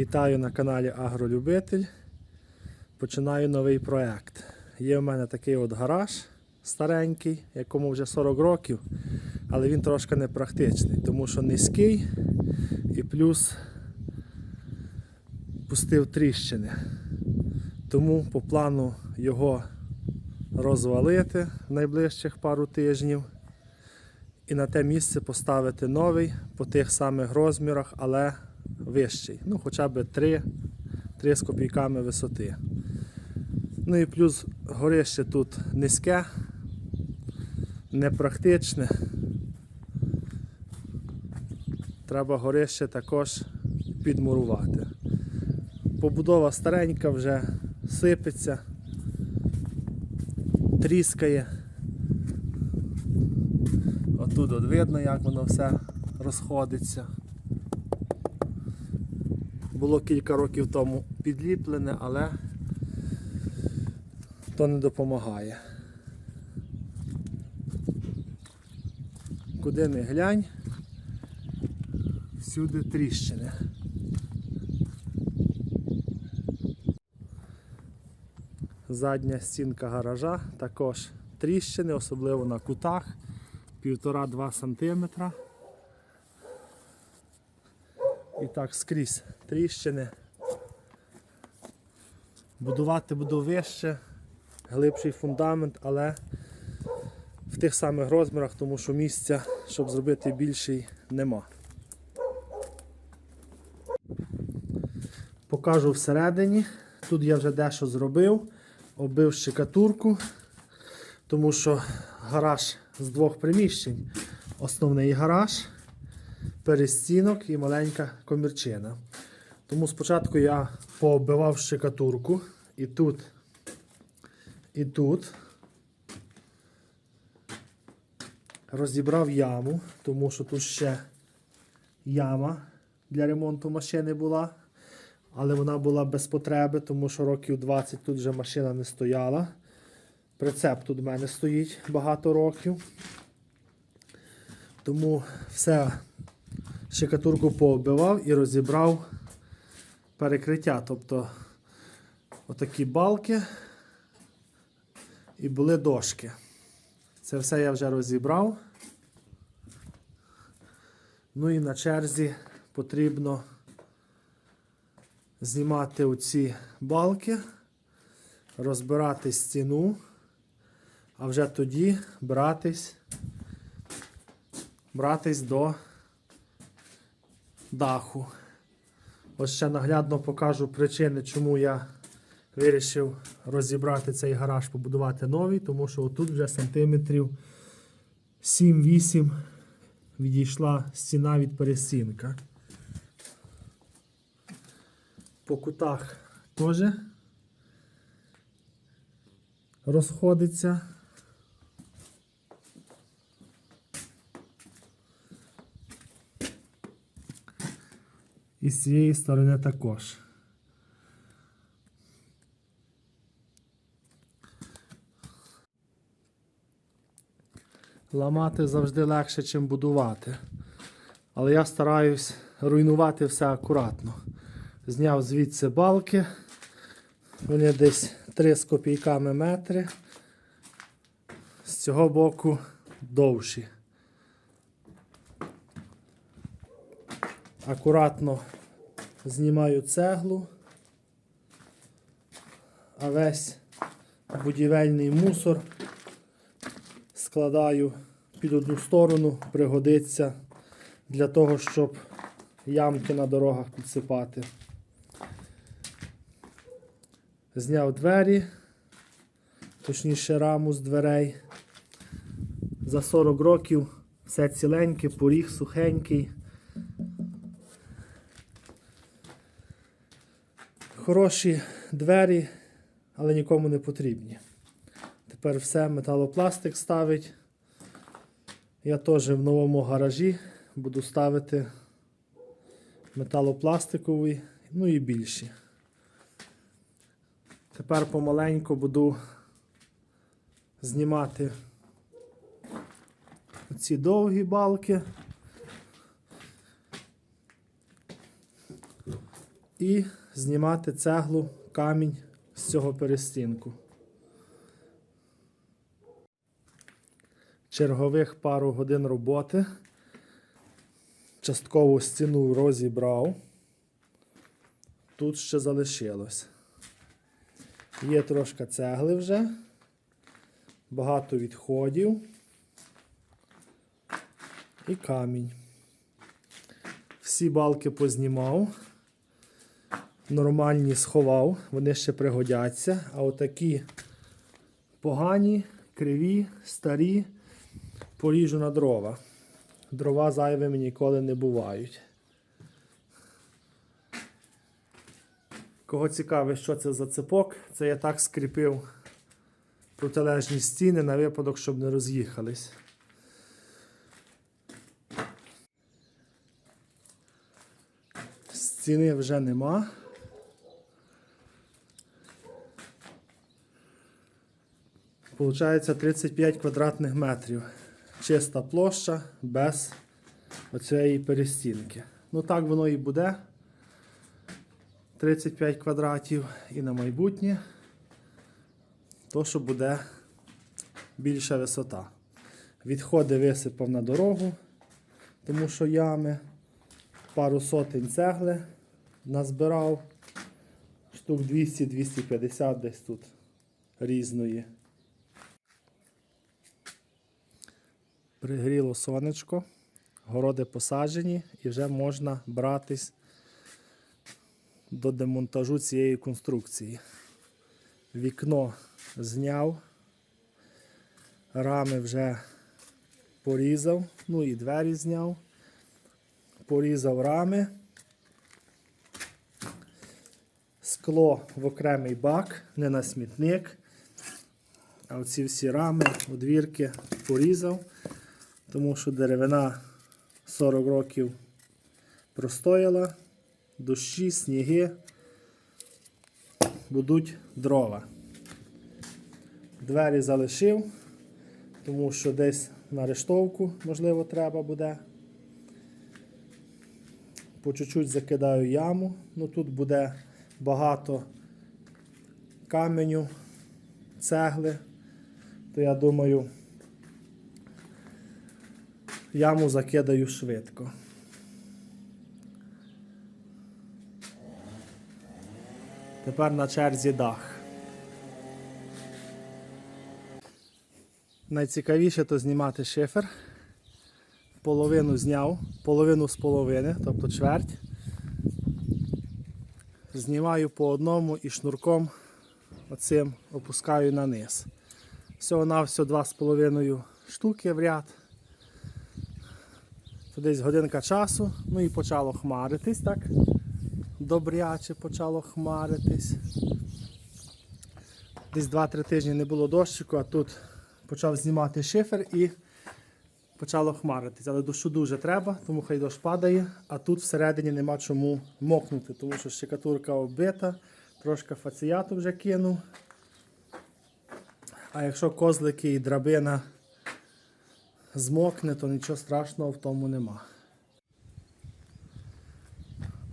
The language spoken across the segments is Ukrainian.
Вітаю на каналі Агролюбитель. Починаю новий проект. Є в мене такий от гараж старенький, якому вже 40 років, але він трошки непрактичний, тому що низький і плюс пустив тріщини. Тому по плану його розвалити в найближчих пару тижнів і на те місце поставити новий по тих самих розмірах, але вищий. Ну, хоча б 3, 3 з копійками висоти. Ну і плюс горище тут низьке, непрактичне. Треба горище також підмурувати. Побудова старенька вже сипеться, тріскає. Отут от видно, як воно все розходиться. Було кілька років тому підліплене, але то не допомагає. Куди не глянь, всюди тріщини. Задня стінка гаража також тріщини, особливо на кутах, 1,5-2 см. І так скрізь тріщини. Будувати буду вище, глибший фундамент, але в тих самих розмірах, тому що місця, щоб зробити більший, нема. Покажу всередині. Тут я вже дещо зробив, оббив щекатурку, тому що гараж з двох приміщень. Основний гараж, перестінок і маленька комірчина. Тому спочатку я пооббивав щекатурку і тут, і тут. Розібрав яму, тому що тут ще яма для ремонту машини була. Але вона була без потреби, тому що років 20 тут вже машина не стояла. Прицеп тут в мене стоїть багато років. Тому все щекатурку пооббивав і розібрав перекриття. Тобто отакі балки і були дошки. Це все я вже розібрав. Ну і на черзі потрібно знімати оці балки, розбирати стіну, а вже тоді братись, братись до даху. Ось ще наглядно покажу причини, чому я вирішив розібрати цей гараж, побудувати новий, тому що отут вже сантиметрів 7-8 відійшла стіна від перестінка. По кутах теж розходиться. І з цієї сторони також. Ламати завжди легше, ніж будувати. Але я стараюсь руйнувати все акуратно. Зняв звідси балки. Вони десь 3 з копійками метри. З цього боку довші. Акуратно знімаю цеглу, а весь будівельний мусор складаю під одну сторону, пригодиться для того, щоб ямки на дорогах підсипати. Зняв двері, точніше раму з дверей. За 40 років все ціленьке, поріг сухенький. Хороші двері, але нікому не потрібні. Тепер все металопластик ставить. Я теж в новому гаражі буду ставити металопластикові, ну і більші. Тепер помаленьку буду знімати ці довгі балки. і знімати цеглу, камінь з цього перестінку. Чергових пару годин роботи. Часткову стіну розібрав. Тут ще залишилось. Є трошки цегли вже, багато відходів і камінь. Всі балки познімав, нормальні сховав, вони ще пригодяться, а отакі погані, криві, старі поріжу на дрова. Дрова зайвими ніколи не бувають. Кого цікавить, що це за цепок, це я так скріпив протилежні стіни на випадок, щоб не роз'їхались. Стіни вже нема. Получається 35 квадратних метрів. Чиста площа без оцієї перестінки. Ну так воно і буде. 35 квадратів і на майбутнє. То, що буде більша висота. Відходи висипав на дорогу, тому що ями. Пару сотень цегли назбирав. Штук 200-250 десь тут різної. Пригріло сонечко, городи посаджені і вже можна братись до демонтажу цієї конструкції. Вікно зняв, рами вже порізав, ну і двері зняв, порізав рами, скло в окремий бак, не на смітник. А оці всі рами, одвірки порізав, тому що деревина 40 років простояла, дощі, сніги, будуть дрова. Двері залишив, тому що десь на рештовку, можливо, треба буде. По чуть-чуть закидаю яму. Ну тут буде багато каменю, цегли. То я думаю, яму закидаю швидко. Тепер на черзі дах. Найцікавіше то знімати шифер. Половину зняв, половину з половини, тобто чверть. Знімаю по одному і шнурком оцим опускаю на низ. Всього на все 2,5 штуки в ряд. Десь годинка часу, ну і почало хмаритись, так? Добряче почало хмаритись. Десь 2-3 тижні не було дощику, а тут почав знімати шифер і почало хмаритись. Але дощу дуже треба, тому хай дощ падає, а тут всередині нема чому мокнути, тому що щекатурка оббита, трошки фаціяту вже кинув. А якщо козлики і драбина змокне, то нічого страшного в тому нема.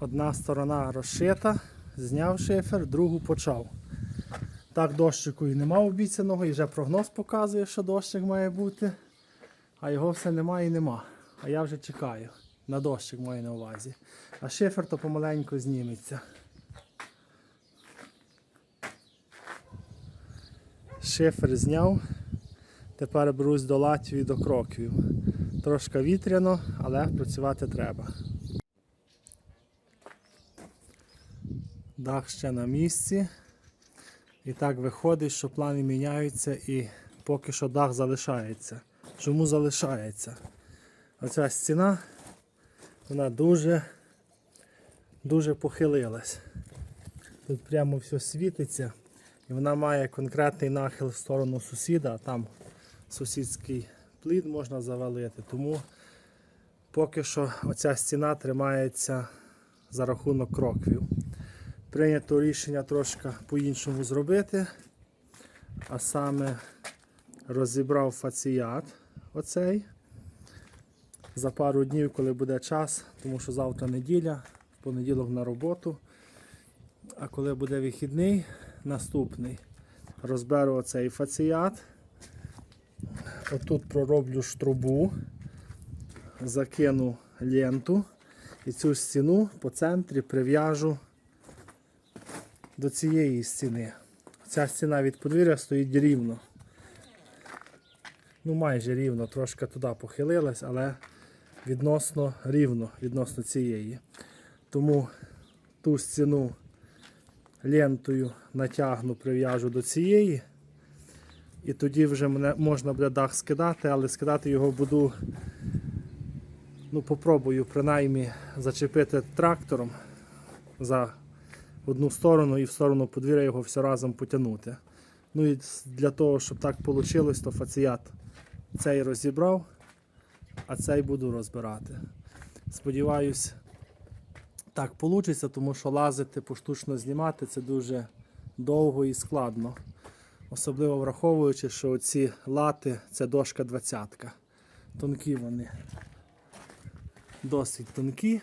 Одна сторона розшита, зняв шифер, другу почав. Так, дощику і нема обіцяного, і вже прогноз показує, що дощик має бути. А його все немає і нема. А я вже чекаю. На дощик маю на увазі. А шифер то помаленьку зніметься. Шифер зняв. Тепер берусь до Латвії до кроквів. Трошки вітряно, але працювати треба. Дах ще на місці. І так виходить, що плани міняються і поки що дах залишається. Чому залишається? Оця стіна, вона дуже, дуже похилилась. Тут прямо все світиться. І вона має конкретний нахил в сторону сусіда, а там сусідський плід можна завалити. Тому поки що оця стіна тримається за рахунок кроквів. Прийнято рішення трошки по-іншому зробити, а саме розібрав фаціят оцей за пару днів, коли буде час, тому що завтра неділя, в понеділок на роботу. А коли буде вихідний, наступний, розберу оцей фаціят. Отут пророблю штрубу, закину ленту і цю стіну по центрі прив'яжу до цієї стіни. Ця стіна від подвір'я стоїть рівно. Ну, майже рівно, трошки туди похилилась, але відносно рівно, відносно цієї. Тому ту стіну лентою натягну, прив'яжу до цієї. І тоді вже мене можна буде дах скидати, але скидати його буду. Ну, попробую принаймні зачепити трактором за одну сторону і в сторону подвір'я його все разом потягнути. Ну і для того, щоб так вийшло, то фаціят цей розібрав, а цей буду розбирати. Сподіваюсь, так вийде, тому що лазити, поштучно знімати це дуже довго і складно. Особливо враховуючи, що ці лати це дошка 20. Тонкі вони. Досить тонкі.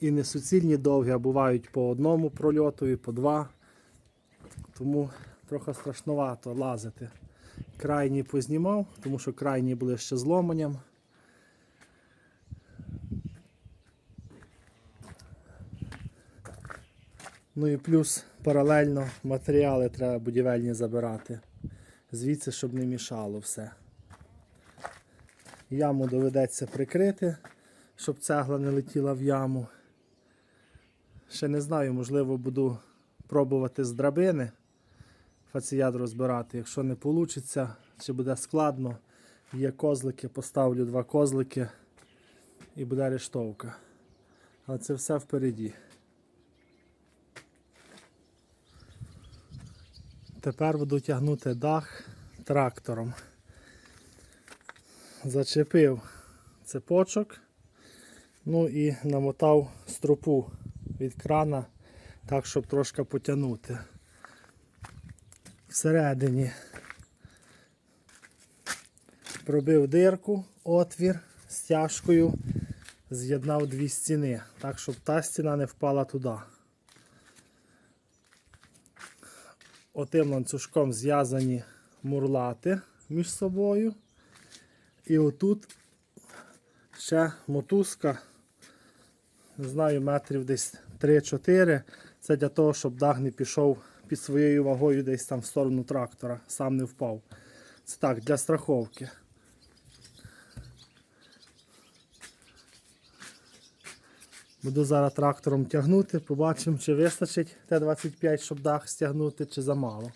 І не суцільні довгі, а бувають по одному прольоту і по два. Тому трохи страшновато лазити. Крайні познімав, тому що крайні були ще зломанням. Ну і плюс паралельно матеріали треба будівельні забирати. Звідси, щоб не мішало все. Яму доведеться прикрити, щоб цегла не летіла в яму. Ще не знаю, можливо, буду пробувати з драбини фаціят розбирати. Якщо не вийде, чи буде складно, є козлики, поставлю два козлики і буде рештовка. Але це все впереді. Тепер буду тягнути дах трактором. Зачепив цепочок, ну і намотав стропу від крана, так, щоб трошки потягнути. Всередині пробив дирку, отвір стяжкою, з'єднав дві стіни, так, щоб та стіна не впала туди. Отим ланцюжком зв'язані мурлати між собою. І отут ще мотузка, не знаю, метрів десь 3-4. Це для того, щоб дах не пішов під своєю вагою десь там в сторону трактора, сам не впав. Це так, для страховки. Буду зараз трактором тягнути, побачимо, чи вистачить Т-25, щоб дах стягнути, чи замало.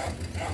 Yeah.